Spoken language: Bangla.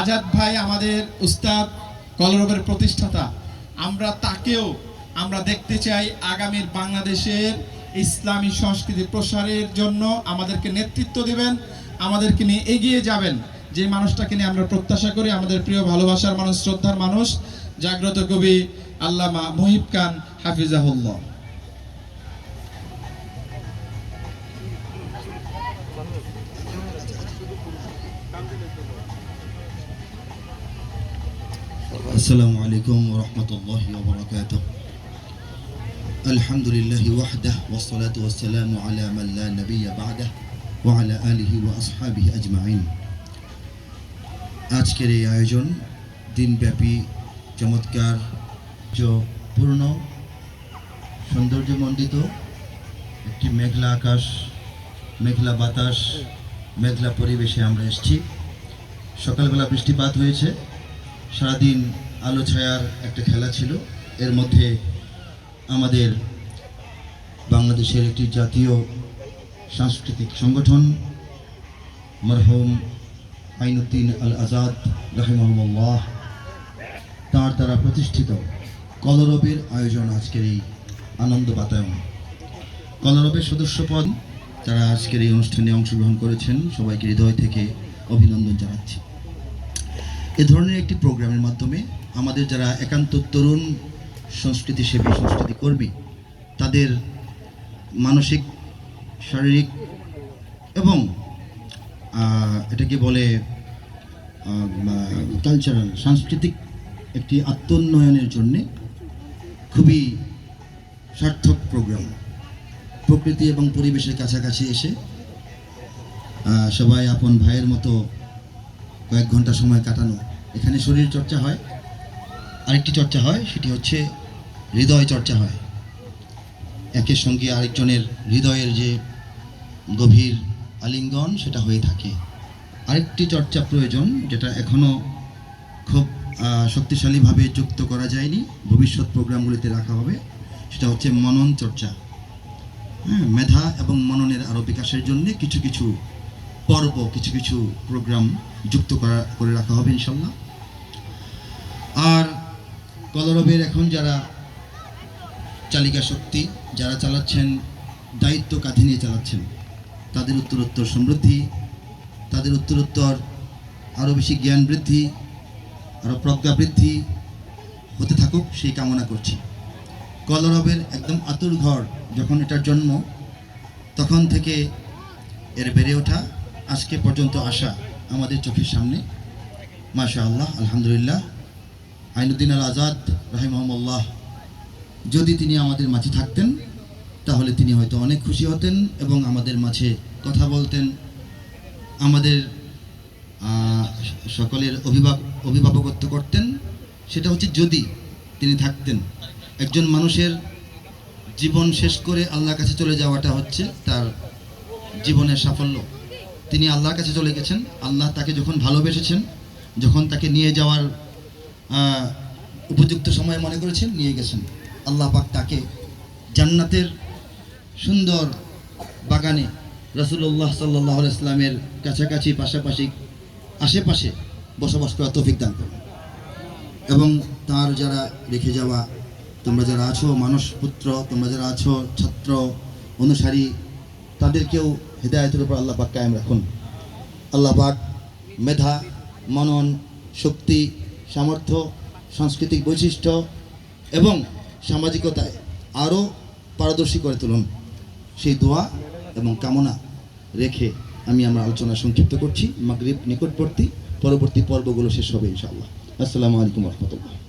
আজাদ ভাই আমাদের উস্তাদ কলরবের প্রতিষ্ঠাতা, আমরা তাকেও আমরা দেখতে চাই আগামীর বাংলাদেশের ইসলামী সংস্কৃতি প্রসারের জন্য আমাদেরকে নেতৃত্ব দিবেন, আমাদেরকে নিয়ে এগিয়ে যাবেন। যে মানুষটাকে নিয়ে আমরা প্রত্যাশা করি, আমাদের প্রিয় ভালোবাসার মানুষ, শ্রদ্ধার মানুষ, জাগ্রত কবি আল্লামা মহিব খান হাফিজাহুল্লাহ। السلام عليكم ورحمة الله وبركاته الحمد لله وحده والصلاة والسلام على من لا نبي بعده وعلى آله وأصحابه أجمعين আজকের এই আয়োজন দিনব্যাপী চমৎকার পূর্ণ সৌন্দর্যমণ্ডিত একটি মেঘলা আকাশ মেঘলা বাতাস মেঘলা পরিবেশে আমরা এসেছি সকালবেলা বৃষ্টিপাত হয়েছে সারাদিন আলো ছায়ার একটা খেলা ছিল। এর মধ্যে আমাদের বাংলাদেশের একটি জাতীয় সাংস্কৃতিক সংগঠন, মরহুম আইনুদ্দিন আল আজাদ রহিমহমুল্লাহ, তার দ্বারা প্রতিষ্ঠিত কলরবের আয়োজন আজকের এই আনন্দ বাতায়ন। কলরবের সদস্যপদ, তারা আজকের এই অনুষ্ঠানে অংশগ্রহণ করেছেন। সবাইকে হৃদয় থেকে অভিনন্দন জানাচ্ছি। এ ধরনের একটি প্রোগ্রামের মাধ্যমে আমাদের যারা একান্ত তরুণ সংস্কৃতি সেবী সংস্কৃতি কর্মী তাদের মানসিক, শারীরিক এবং এটাকে বলে কালচারাল সাংস্কৃতিক একটি আত্মোন্নয়নের জন্যে খুবই সার্থক প্রোগ্রাম। প্রকৃতি এবং পরিবেশের কাছাকাছি এসে সবাই আপন ভাইয়ের মতো কয়েক ঘণ্টা সময় কাটানো। এখানে শরীর চর্চা হয়। আরেকটি চর্চা হয়, সেটি হচ্ছে হৃদয় চর্চা হয়। একের সঙ্গে আরেকজনের হৃদয়ের যে গভীর আলিঙ্গন, সেটা হয়ে থাকে। আরেকটি চর্চা প্রয়োজন, যেটা এখনও খুব শক্তিশালীভাবে যুক্ত করা যায়নি। ভবিষ্যৎ প্রোগ্রামগুলিতে রাখা হবে। সেটা হচ্ছে মনন চর্চা। হ্যাঁ মেধা এবং মননের আরও বিকাশের জন্য কিছু কিছু পর্ব কিছু কিছু প্রোগ্রাম যুক্ত করা, করে রাখা হবে ইনশাল্লাহ আর কলরবের এখন যারা চালিকা শক্তি, যারা চালাচ্ছেন, দায়িত্ব কাঁধে নিয়ে চালাচ্ছেন, তাদের উত্তরোত্তর সমৃদ্ধি, তাদের উত্তরোত্তর আরও বেশি জ্ঞান বৃদ্ধি, আরও প্রজ্ঞা বৃদ্ধি হতে থাকুক, সেই কামনা করছি। কলরবের একদম আতুর ঘর যখন এটার জন্ম, তখন থেকে এর বেড়ে ওঠা আজকে পর্যন্ত আসা আমাদের চোখের সামনে। মাশা আল্লাহ আলহামদুলিল্লাহ। আইনুদ্দিন আল আজাদ রাহিমহমল্লাহ, যদি তিনি আমাদের মাঝে থাকতেন, তাহলে তিনি হয়তো অনেক খুশি হতেন এবং আমাদের মাঝে কথা বলতেন। আমাদের সকলের অভিভাবক অভিভাবকত্ব করতেন। সেটা হচ্ছে যদি তিনি থাকতেন। একজন মানুষের জীবন শেষ করে আল্লাহর কাছে চলে যাওয়াটা হচ্ছে তার জীবনের সাফল্য। তিনি আল্লাহর কাছে চলে গেছেন। আল্লাহ তাকে যখন ভালোবেসেছেন, যখন তাকে নিয়ে যাওয়ার উপযুক্ত সময় মনে করেছেন, নিয়ে গেছেন। আল্লাহ পাক তাকে জান্নাতের সুন্দর বাগানে রসুল্লাহ সাল্লাহ ইসলামের কাছাকাছি, পাশাপাশি আশেপাশে বসবাস করা তৌফিক দান করুন। এবং তার যারা রেখে যাওয়া, তোমরা যারা আছো মানুষ, পুত্র, তোমরা যারা আছো ছাত্র, অনুসারী তাদেরকেও হৃদায়তের উপর আল্লাহ পাক কায়েম রাখুন। আল্লাহ পাক মেধা, মনন, শক্তি, সামর্থ্য, সাংস্কৃতিক বৈশিষ্ট্য এবং সামাজিকতায় আরও পারদর্শী করে তুলুন। সেই দোয়া এবং কামনা রেখে আমি আমার আলোচনা সংক্ষিপ্ত করছি। মাগরিব নিকটবর্তী। পরবর্তী পর্বগুলো শেষ হবে ইনশাআল্লাহ। আসসালামু আলাইকুম রহমতুল্লাহ।